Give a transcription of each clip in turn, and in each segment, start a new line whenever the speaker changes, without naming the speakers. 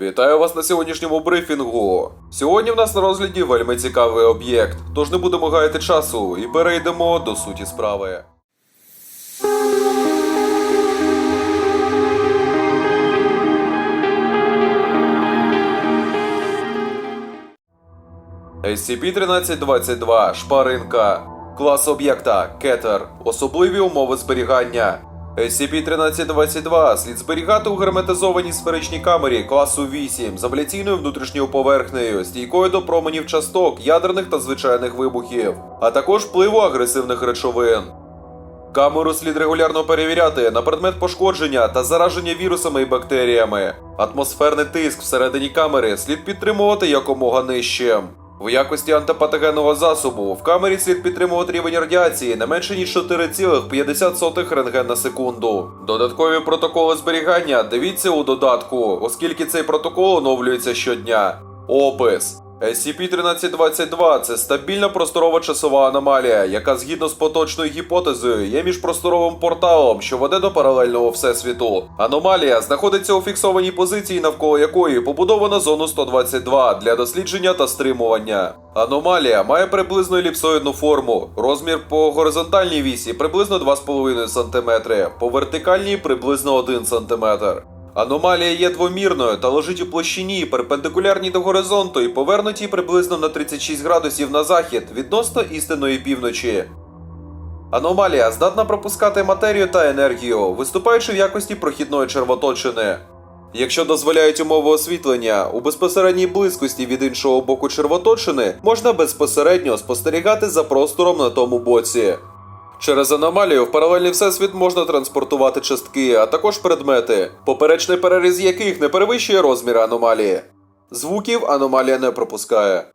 Вітаю вас на сьогоднішньому брифінгу. Сьогодні в нас на розгляді вельми цікавий об'єкт, тож не будемо гаяти часу і перейдемо до суті справи. SCP-1322 Шпаринка. Клас об'єкта Кетер. Особливі умови зберігання. SCP-1322 слід зберігати у герметизованій сферичній камері класу 8 з абляційною внутрішньою поверхнею, стійкою до променів часток, ядерних та звичайних вибухів, а також впливу агресивних речовин. Камеру слід регулярно перевіряти на предмет пошкодження та зараження вірусами і бактеріями. Атмосферний тиск всередині камери слід підтримувати якомога нижчим. В якості антипатогенного засобу в камері слід підтримувати рівень радіації не менше ніж 4,50 рентген на секунду. Додаткові протоколи зберігання дивіться у додатку, оскільки цей протокол оновлюється щодня. Опис. SCP-1322 – це стабільна просторова часова аномалія, яка згідно з поточною гіпотезою є міжпросторовим порталом, що веде до паралельного всесвіту. Аномалія знаходиться у фіксованій позиції, навколо якої побудовано зону 122 для дослідження та стримування. Аномалія має приблизно еліпсоїдну форму, розмір по горизонтальній вісі приблизно 2,5 см, по вертикальній приблизно 1 см. Аномалія є двомірною та лежить у площині перпендикулярній до горизонту і повернутій приблизно на 36 градусів на захід відносно істинної півночі. Аномалія здатна пропускати матерію та енергію, виступаючи в якості прохідної червоточини. Якщо дозволяють умови освітлення, у безпосередній близькості від іншого боку червоточини можна безпосередньо спостерігати за простором на тому боці. Через аномалію в паралельний всесвіт можна транспортувати частки, а також предмети, поперечний переріз яких не перевищує розміри аномалії. Звуків аномалія не пропускає.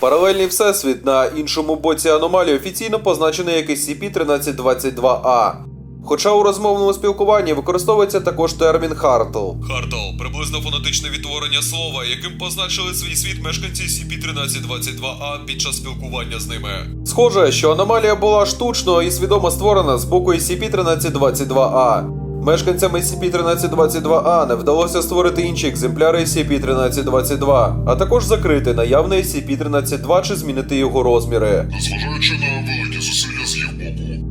Паралельний всесвіт на іншому боці аномалії офіційно позначений як SCP-1322-A. Хоча у розмовному спілкуванні використовується також термін Хартл. Хартл приблизно фонетичне відтворення слова, яким позначили свій світ мешканці SCP-1322-A під час спілкування з ними. Схоже, що аномалія була штучно і свідомо створена з боку SCP-1322-A. Мешканцям SCP-1322-A не вдалося створити інші екземпляри SCP-1322, а також закрити наявний SCP-1322 чи змінити його розміри.
Незважаючи на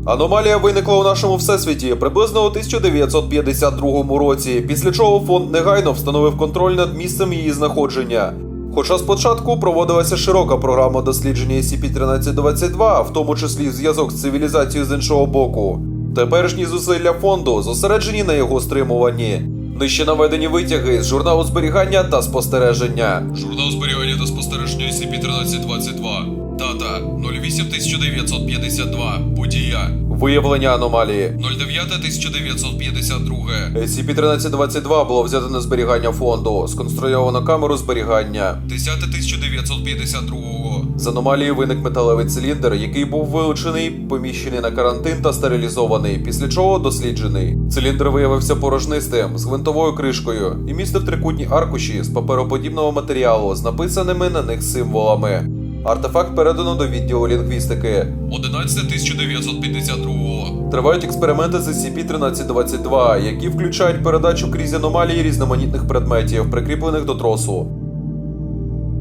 Аномалія виникла у нашому всесвіті приблизно у 1952 році, після чого фонд негайно встановив контроль над місцем її знаходження. Хоча спочатку проводилася широка програма дослідження SCP-1322, в тому числі зв'язок з цивілізацією з іншого боку, теперішні зусилля фонду зосереджені на його стримуванні. Нижче наведені витяги з журналу зберігання та спостереження. Журнал зберігання та спостереження SCP-1322. Дата 08.1952. Подія. Виявлення аномалії 09.1952. SCP-1322 було взято на зберігання фонду. Сконструйовано камеру зберігання 10.1952. З аномалії виник металевий циліндр, який був вилучений, поміщений на карантин та стерилізований, після чого досліджений. Циліндр виявився порожнистим з гвинтовою кришкою і містив трикутні аркуші з папероподібного матеріалу з написаними на них символами. Артефакт передано до відділу лінгвістики. 11.1952. Тривають експерименти з SCP-1322, які включають передачу крізь аномалії різноманітних предметів, прикріплених до тросу.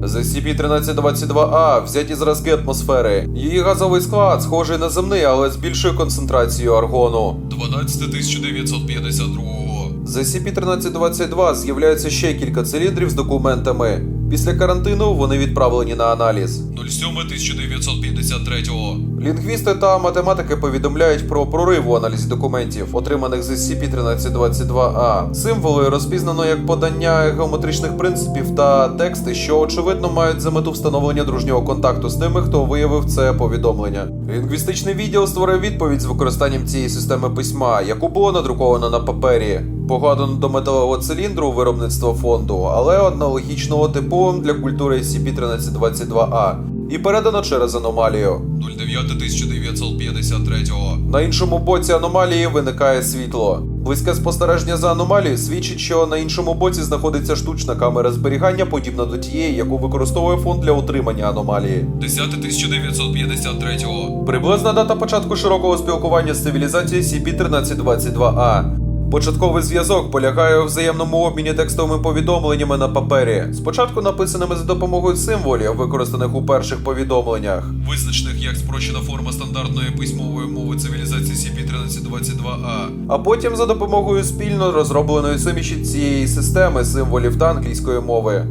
З SCP-1322-A взяті зразки атмосфери. Її газовий склад схожий на земний, але з більшою концентрацією аргону. 12.1952. З SCP-1322 з'являється ще кілька циліндрів з документами. Після карантину вони відправлені на аналіз. 07.1953. Лінгвісти та математики повідомляють про прорив у аналізі документів, отриманих з SCP-1322-A. Символи розпізнано як подання геометричних принципів та тексти, що очевидно мають за мету встановлення дружнього контакту з тими, хто виявив це повідомлення. Лінгвістичний відділ створив відповідь з використанням цієї системи письма, яку було надруковано на папері. Погадано до металевого циліндру виробництва фонду, але аналогічного типу для культури SCP-1322-A. І передано через аномалію. 09.1953. На іншому боці аномалії виникає світло. Близьке спостереження за аномалією свідчить, що на іншому боці знаходиться штучна камера зберігання, подібна до тієї, яку використовує фонд для утримання аномалії. 10.1953. Приблизна дата початку широкого спілкування з цивілізацією SCP-1322-A. Початковий зв'язок полягає у взаємному обміні текстовими повідомленнями на папері, спочатку написаними за допомогою символів, використаних у перших повідомленнях, визначених як спрощена форма стандартної письмової мови цивілізації CP1322A, а потім за допомогою спільно розробленої суміші цієї системи символів та англійської мови.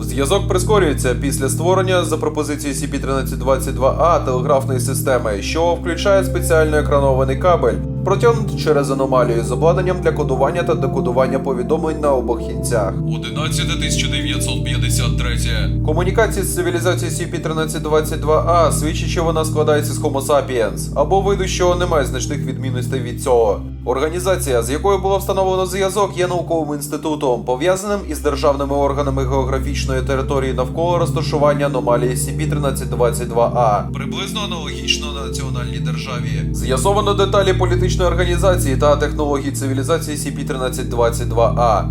Зв'язок прискорюється після створення за пропозицією CP1322A телеграфної системи, що включає спеціально екранований кабель, протягнутий через аномалію з обладнанням для кодування та декодування повідомлень на обох кінцях.
11953.
Комунікації з цивілізацією CP1322A свідчить, що вона складається з Homo sapiens, або виду, що не має значних відмінностей від цього. Організація, з якою було встановлено зв'язок, є науковим інститутом, пов'язаним із державними органами географічної території навколо розташування аномалії CP1322A.
Приблизно аналогічно національній державі.
З'ясовано деталі політичної організації та технологій цивілізації CP1322A.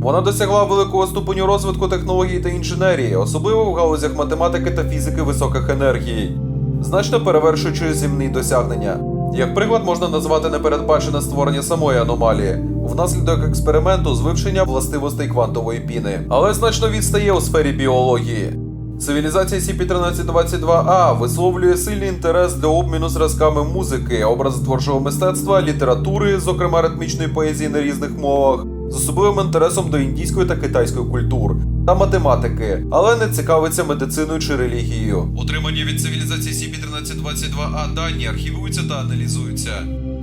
Вона досягла великого ступеню розвитку технологій та інженерії, особливо в галузях математики та фізики високих енергій, значно перевершуючи земні досягнення. Як приклад можна назвати непередбачене створення самої аномалії внаслідок експерименту з вивчення властивостей квантової піни, але значно відстає у сфері біології. Цивілізація CP1322A висловлює сильний інтерес для обміну зразками музики, образотворчого мистецтва, літератури, зокрема ритмічної поезії на різних мовах, з особливим інтересом до індійської та китайської культур та математики, але не цікавиться медициною чи релігією.
Отримані від цивілізації CP1322A дані архівуються та аналізуються.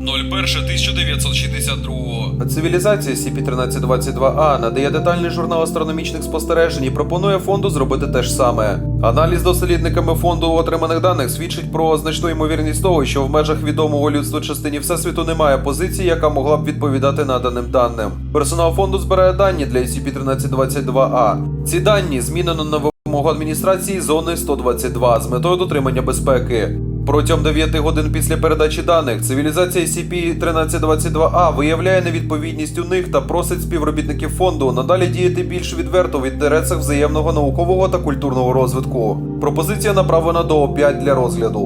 01.1962.
Цивілізація CP1322A надає детальний журнал астрономічних спостережень і пропонує фонду зробити те ж саме. Аналіз дослідниками фонду отриманих даних свідчить про значну ймовірність того, що в межах відомого людству частині всесвіту немає позиції, яка могла б відповідати наданим даним. Персонал фонду збирає дані для SCP-1322A. Ці дані змінено на вимогу адміністрації зони 122 з метою дотримання безпеки. Протягом 9 годин після передачі даних цивілізація SCP-1322A виявляє невідповідність у них та просить співробітників фонду надалі діяти більш відверто в інтересах взаємного наукового та культурного розвитку. Пропозиція направлена до О5 для розгляду.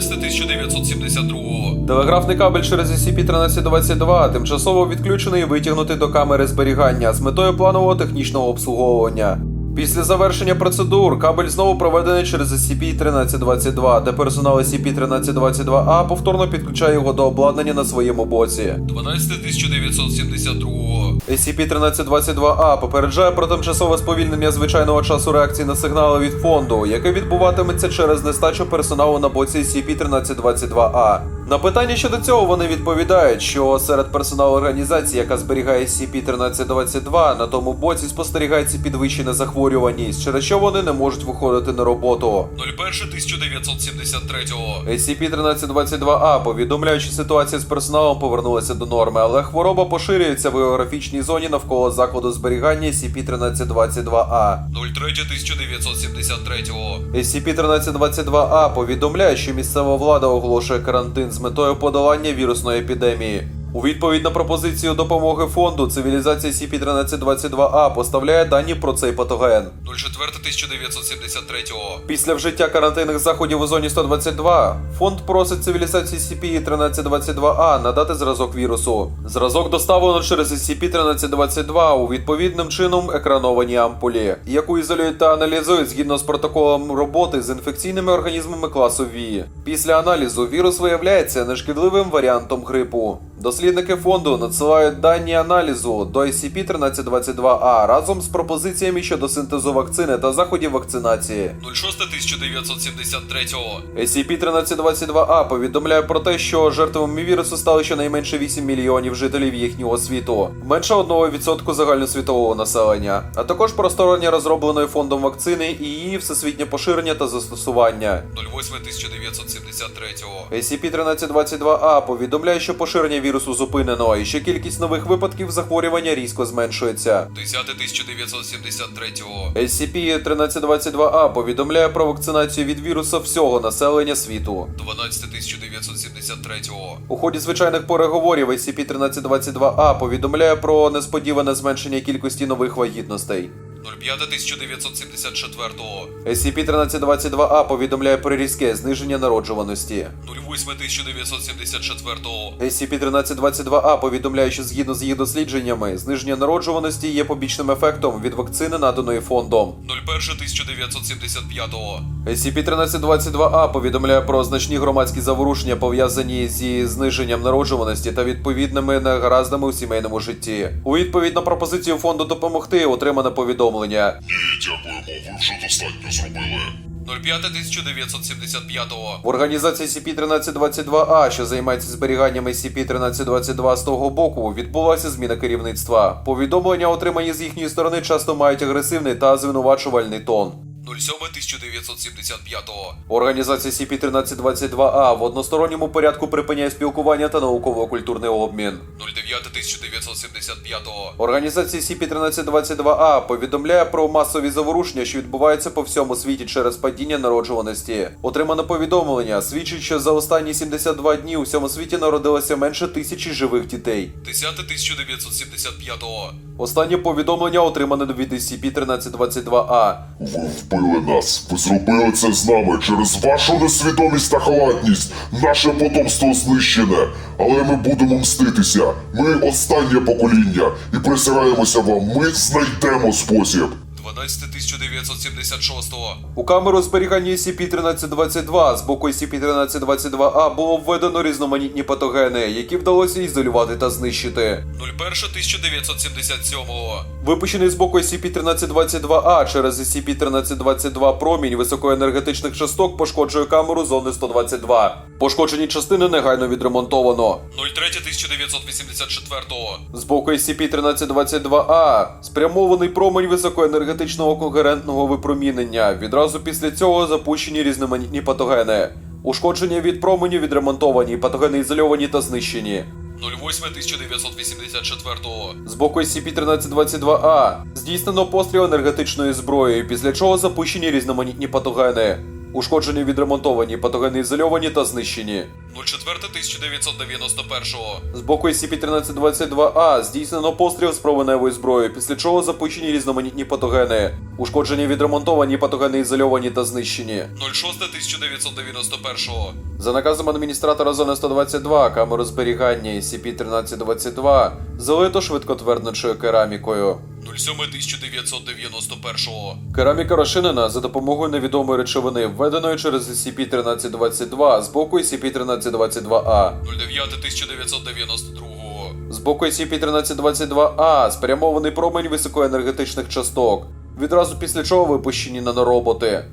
11.1972.
Телеграфний кабель через SCP-1322 тимчасово відключений і витягнутий до камери зберігання з метою планового технічного обслуговування. Після завершення процедур кабель знову проведений через SCP-1322, де персонал SCP-1322A повторно підключає його до обладнання на своєму боці.
12.1972.
SCP-1322A попереджає про тимчасове сповільнення звичайного часу реакції на сигнали від фонду, яке відбуватиметься через нестачу персоналу на боці SCP-1322A. На питання щодо цього вони відповідають, що серед персоналу організації, яка зберігає SCP-1322, на тому боці спостерігається підвищена захворюваність, через що вони не можуть виходити на роботу.
01.1973.
SCP-1322A повідомляє, що ситуація з персоналом повернулася до норми, але хвороба поширюється в географічній зоні навколо закладу зберігання SCP-1322A.
03.1973.
SCP-1322A повідомляє, що місцева влада оголошує карантин з метою подолання вірусної епідемії. У відповідь на пропозицію допомоги фонду, цивілізація SCP-1322A поставляє дані про цей патоген.
04.1973.
Після вжиття карантинних заходів у зоні 122 фонд просить цивілізації SCP-1322A надати зразок вірусу. Зразок доставлено через SCP-1322 у відповідним чином екранованій ампулі, яку ізолюють та аналізують згідно з протоколом роботи з інфекційними організмами класу V. Після аналізу вірус виявляється нешкідливим варіантом грипу. Дослідники фонду надсилають дані аналізу до SCP-1322A разом з пропозиціями щодо синтезу вакцини та заходів вакцинації.
06.1973.
SCP-1322A повідомляє про те, що жертвами вірусу стали щонайменше 8 мільйонів жителів їхнього світу, менше 1% загальносвітового населення, а також про створення розробленої фондом вакцини і її всесвітнє поширення та застосування.
08.1973.
SCP-1322A повідомляє, що поширення вірусу зупинено і що кількість нових випадків захворювання різко зменшується.
10.1973.
SCP-1322A повідомляє про вакцинацію від віруса всього населення світу.
12.1973.
У ході звичайних переговорів SCP-1322A повідомляє про несподіване зменшення кількості нових вагітностей.
05.1974,
SCP-1322-А повідомляє про різке зниження народжуваності.
08.1974,
SCP-1322-А повідомляє, що згідно з їх дослідженнями, зниження народжуваності є побічним ефектом від вакцини, наданої фондом.
01.1975,
SCP-1322-А повідомляє про значні громадські заворушення, пов'язані зі зниженням народжуваності та відповідними негараздами у сімейному житті. У відповідь на пропозицію фонду допомогти отримане повідомлення.
Ні, дякуємо, ви вже достатньо зробили.
05.1975,
В організації SCP-1322-А, що займається зберіганням SCP-1322 з того боку, відбулася зміна керівництва. Повідомлення, отримані з їхньої сторони, часто мають агресивний та звинувачувальний тон.
07.1975,
Організація SCP-1322-А в односторонньому порядку припиняє спілкування та науково-культурний обмін.
09.1975,
Організація SCP-1322-А повідомляє про масові заворушення, що відбуваються по всьому світі через падіння народжуваності. Отримане повідомлення свідчить, що за останні 72 дні у всьому світі народилося менше тисячі живих дітей.
10.1975,
Останнє повідомлення отримане від SCP-1322-А.
Ви нас. Ви зробили це з нами через вашу несвідомість та халатність. Наше потомство знищене. Але ми будемо мститися. Ми останнє покоління і присягаємося вам. Ми знайдемо спосіб.
12.1976,
У камеру зберігання SCP-1322 з боку SCP-1322-А було введено різноманітні патогени, які вдалося ізолювати та знищити.
01.1977,
Випущений з боку SCP-1322-А через SCP-1322 промінь високоенергетичних часток пошкоджує камеру зони 122. Пошкоджені частини негайно відремонтовано.
03.1984,
З боку SCP-1322-А спрямований промінь високоенергетичного когерентного випромінення. Відразу після цього запущені різноманітні патогени. Ушкодження від променю відремонтовані, патогени ізольовані та знищені.
08.1984,
З боку SCP-1322-А здійснено постріл енергетичною зброєю, після чого запущені різноманітні патогени. Ушкоджені відремонтовані, патогени ізольовані та знищені.
04.1991,
З боку SCP-1322-А здійснено постріл з променевою зброєю, після чого запущені різноманітні патогени. Ушкоджені відремонтовані, патогени ізольовані та знищені.
06.1991,
За наказом адміністратора зони 122 камеру зберігання SCP-1322 залито швидкотверднучою керамікою.
07.1991,
Кераміка розчинена за допомогою невідомої речовини, введеної через SCP-1322 з боку SCP-1322-А.
09.1992,
З боку SCP-1322-А спрямований промень високоенергетичних часток, відразу після чого випущені нанороботи.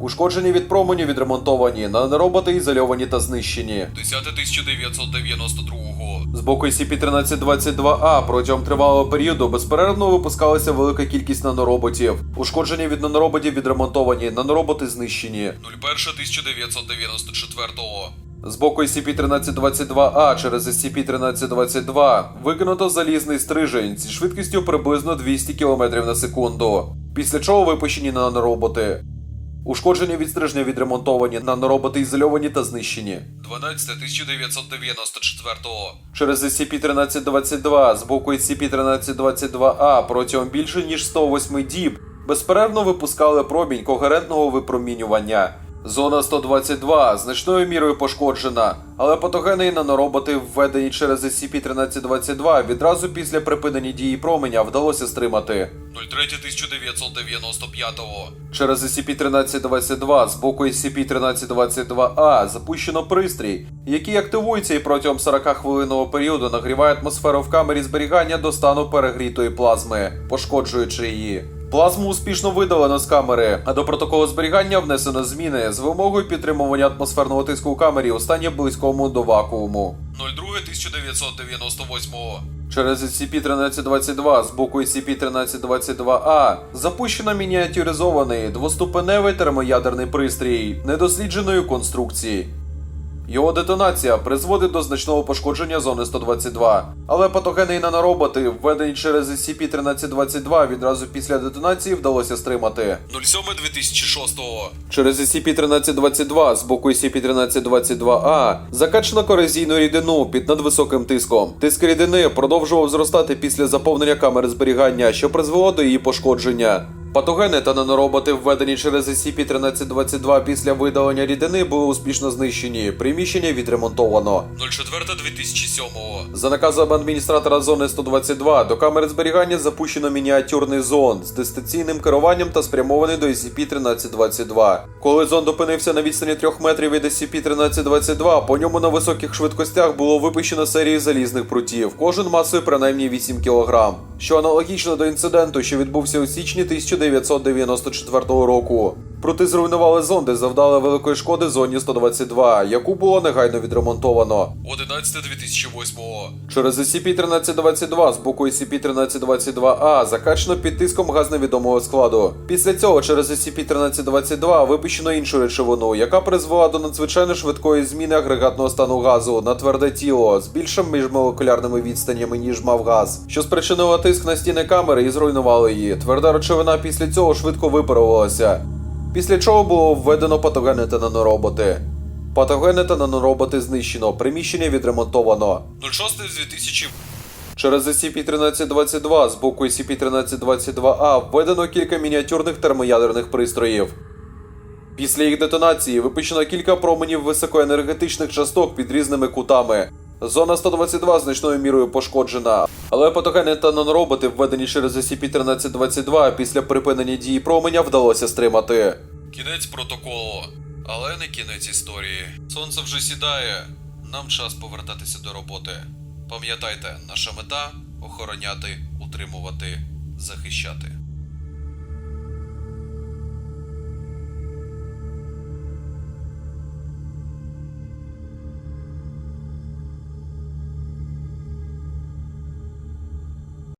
Ушкоджені від променю відремонтовані, нанороботи ізольовані та знищені.
10.1992,
З боку SCP-1322-А протягом тривалого періоду безперервно випускалася велика кількість нанороботів. Ушкоджені від нанороботів відремонтовані, нанороботи знищені.
01.1994,
З боку SCP-1322-А через SCP-1322 викинуто залізний стрижень зі швидкістю приблизно 200 км на секунду, після чого випущені нанороботи. Ушкоджені від стрижня відремонтовані, нанороботи ізольовані та знищені.
12.1994,
Через SCP-1322 з боку SCP-1322-А протягом більше ніж 108 діб безперервно випускали промінь когерентного випромінювання. Зона 122 значною мірою пошкоджена, але патогени і нанороботи, введені через SCP-1322 відразу після припинення дії променя вдалося стримати.
03.1995,
Через SCP-1322 з боку SCP-1322-А запущено пристрій, який активується і протягом 40-хвилинного періоду нагріває атмосферу в камері зберігання до стану перегрітої плазми, пошкоджуючи її. Плазму успішно видалено з камери, а до протоколу зберігання внесено зміни з вимогою підтримування атмосферного тиску у камері у стані близькому до вакууму.
02.1998,
Через SCP-1322 з боку SCP-1322-А запущено мініатюризований двоступеневий термоядерний пристрій недослідженої конструкції. Його детонація призводить до значного пошкодження зони 122. Але патогени і нанороботи, введені через SCP-1322, відразу після детонації вдалося стримати.
07-2006.
Через SCP-1322 з боку SCP-1322-A закачано корозійну рідину під надвисоким тиском. Тиск рідини продовжував зростати після заповнення камери зберігання, що призвело до її пошкодження. Патогени та нанороботи, введені через SCP-1322 після видалення рідини, були успішно знищені. Приміщення відремонтовано.
04-2007.
За наказом адміністратора зони 122 до камери зберігання запущено мініатюрний зонд з дистанційним керуванням та спрямований до SCP-1322. Коли зонд опинився на відстані 3 метрів від SCP-1322, по ньому на високих швидкостях було випущено серію залізних прутів, кожен масою принаймні 8 кг, що аналогічно до інциденту, що відбувся у січні 1994 року. Прути зруйнували зонди, завдали великої шкоди зоні 122, яку було негайно відремонтовано.
11-2008.
Через SCP-1322 з боку SCP-1322-A закачано під тиском газ невідомого складу. Після цього через SCP-1322 випущено іншу речовину, яка призвела до надзвичайно швидкої зміни агрегатного стану газу на тверде тіло з більшим міжмолекулярними відстанями, ніж мав газ, що спричинило тиск на стіни камери і зруйнувало її. Тверда речовина після цього швидко випарувалася. Після чого було введено патогени та нанороботи. Патогени та нанороботи знищено, приміщення відремонтовано.
06-2000.
Через SCP-1322 з боку SCP-1322-A введено кілька мініатюрних термоядерних пристроїв. Після їх детонації випущено кілька променів високоенергетичних часток під різними кутами. Зона 122 значною мірою пошкоджена, але патогени та нанороботи, введені через SCP-1322 після припинення дії променя, вдалося стримати.
Кінець протоколу. Але не кінець історії. Сонце вже сідає. Нам час повертатися до роботи. Пам'ятайте, наша мета охороняти, утримувати, захищати.